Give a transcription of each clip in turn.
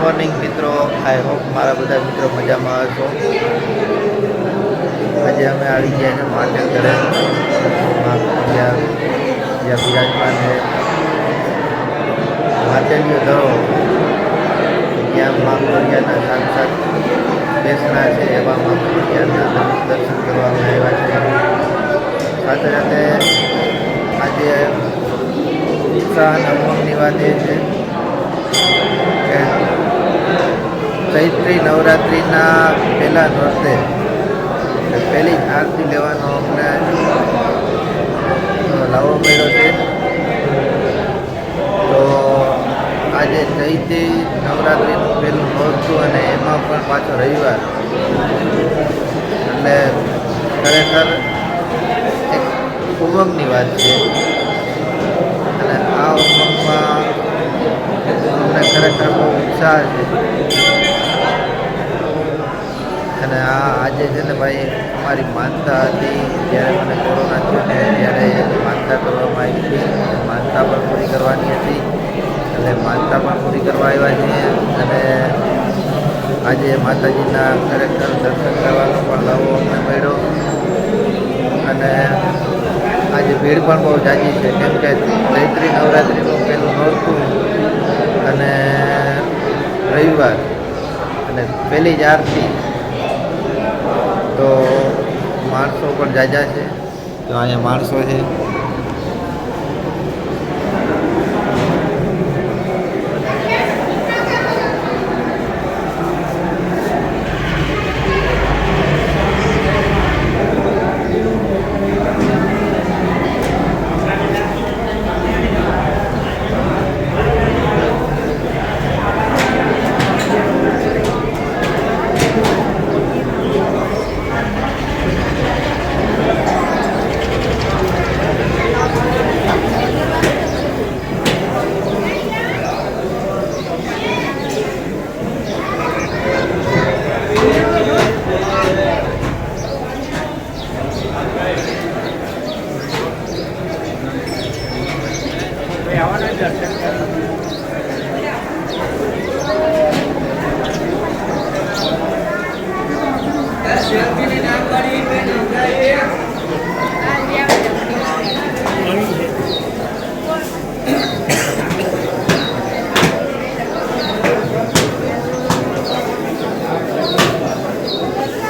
Morning મિત્રો. I hope મારા બધા મિત્રો મજામાં હશો. આજે અમે આવી ગયા છે માટે ઘરે જ્યાં જ્યાં બિરાજમાન છે માટેલીઓ ધરો. ત્યાં મા મોરિયાના સાક્ષાત બેસના છે એવા મા મોરિયાના દર્શન કરવામાં આવ્યા છે. સાથે સાથે આજે ઉત્સાહ અને મોહની વાત એ છે. ચૈત્રી નવરાત્રિના પહેલા નોરતે પહેલી જ આરતી લેવાનો અમને લાવો મળ્યો છે. તો આજે ચૈત્રી નવરાત્રિનું પહેલું નોરતું અને એમાં પણ પાછો રવિવાર. એટલે ખરેખર એક ઉમંગની વાત છે. અને આ ઉમંગમાં અમને ખરેખર છે અને આ આજે છે ને ભાઈ અમારી માનતા હતી, જ્યારે મને કોરોના થયો ને ત્યારે માનતા કરવામાં આવી હતી. અને માનતા પણ પૂરી કરવાની હતી. એટલે માનતા પણ પૂરી કરવા આવ્યા છીએ. અને આજે માતાજીના ખરેખર દર્શન કરવાનો પણ લાવો અમને મળ્યો. અને આજે ભીડ પણ બહુ જાજી છે. કેમ કે ચૈત્રી નવરાત્રિનું પહેલું નોરતું અને રવિવાર અને પહેલી જ આરતી તો માણસો પણ જાજા છે. તો અહીંયા માણસો છે.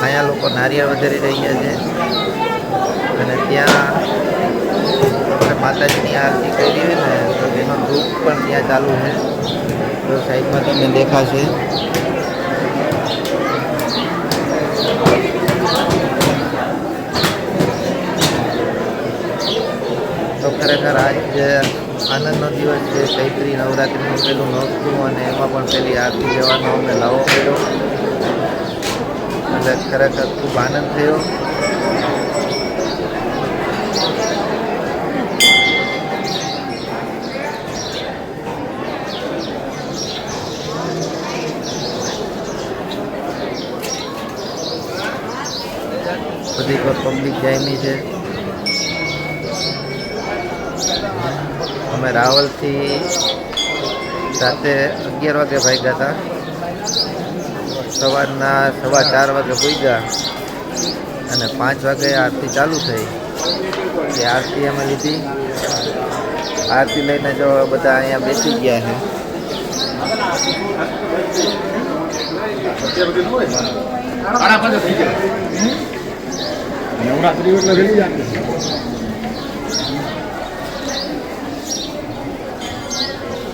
અહીંયા લોકો નારિયેળ વધારી રહ્યા છે અને ત્યાં આપણે માતાજીની આરતી કરી હોય ને, તો એનો ધૂપ પણ ત્યાં ચાલુ છે. તો સાઈડમાં તમને દેખાશે. તો ખરેખર આજ જે આનંદનો દિવસ છે, ચૈત્રી નવરાત્રિનું પહેલું નોરતું અને એમાં પણ પહેલી આરતી લેવાનો અમને લાવો મળ્યો. એટલે ખરેખર ખૂબ આનંદ થયો. બધી પબ્લિક જામી છે. અમે રાવલથી રાતે અગિયાર વાગે ભાગ્યા હતા. સવારના સવા ચાર વાગે પૂગ્યા અને પાંચ વાગે આરતી ચાલુ થઈ. એ આરતી અમે લીધી. આરતી લઈને જો બધા અહીંયા બેસી ગયા છે. નવરાત્રી એટલે રેડી જાય.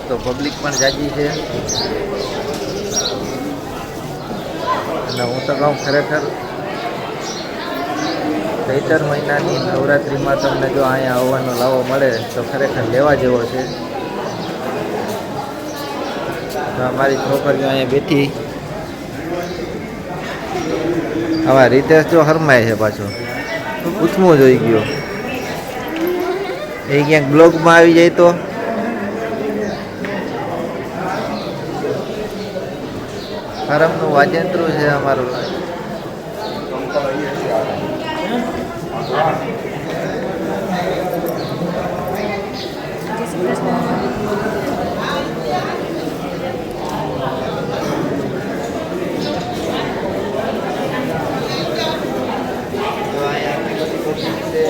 તો પબ્લિક પણ જાજી છે. અને હું તો કહું ખરેખર, ચૈતર મહિનાની નવરાત્રિમાં તમને જો અહીંયા આવવાનો લાવો મળે, તો ખરેખર લેવા જેવો છે. અમારી છોકરીઓ અહીંયા બેઠી. આવા રીતેશ જો હરમાય છે પાછો. પૂછવું જોઈ ગયો. એ ક્યાંક બ્લોગમાં આવી જાય તો. હરમનું વાજેન્દ્રું છે અમારું. છે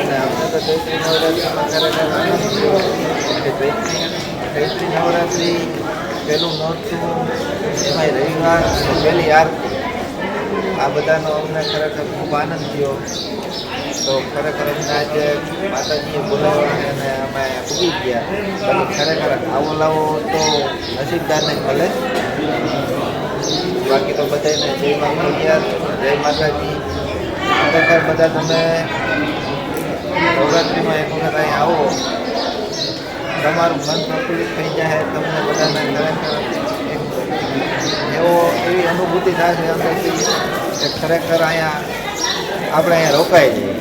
અને આપણે તો ચૈત્રી નવરાત્રિમાં ખરેખર આનંદ છે ચૈત્રી ચૈત્રી નવરાત્રિ પહેલું નોરતું એમાંય રવિવાર અને પહેલી આરતી આ બધાનો અમને ખરેખર ખૂબ આનંદ થયો તો ખરેખર અમને આજે માતાજીએ બોલાવ્યા અને અમે ઉગી ગયા ખરેખર આવો લાવો તો નસીબદારને મળે બાકી તો બધાને જય માતા જય માતાજી. ખરેખર બધા તમે નવરાત્રિમાં એક વખત અહીં આવો. તમારું મન પ્રફુલ્લિત થઈ જાય, તમને બધાને ખરેખર એવો એવી અનુભૂતિ થાય છે અંદરથી કે ખરેખર અહીંયા આપણે અહીંયા રોકાઈ જઈએ.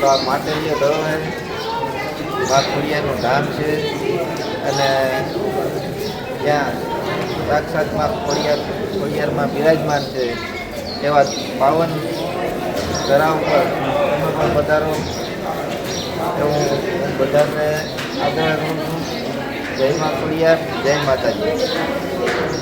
તો આ માટે જે ધરોહર મા ખોડિયાનું ધામ છે. અને ત્યાં સાક્ષાતમાં ખોડિયાર ખોડિયારમાં બિરાજમાન છે. એવા પાવન ધરા ઉપર પણ પધારો એવું હું બધાને આગ્રહ કરું છું. જય મા ખોડિયાર જય માતાજી.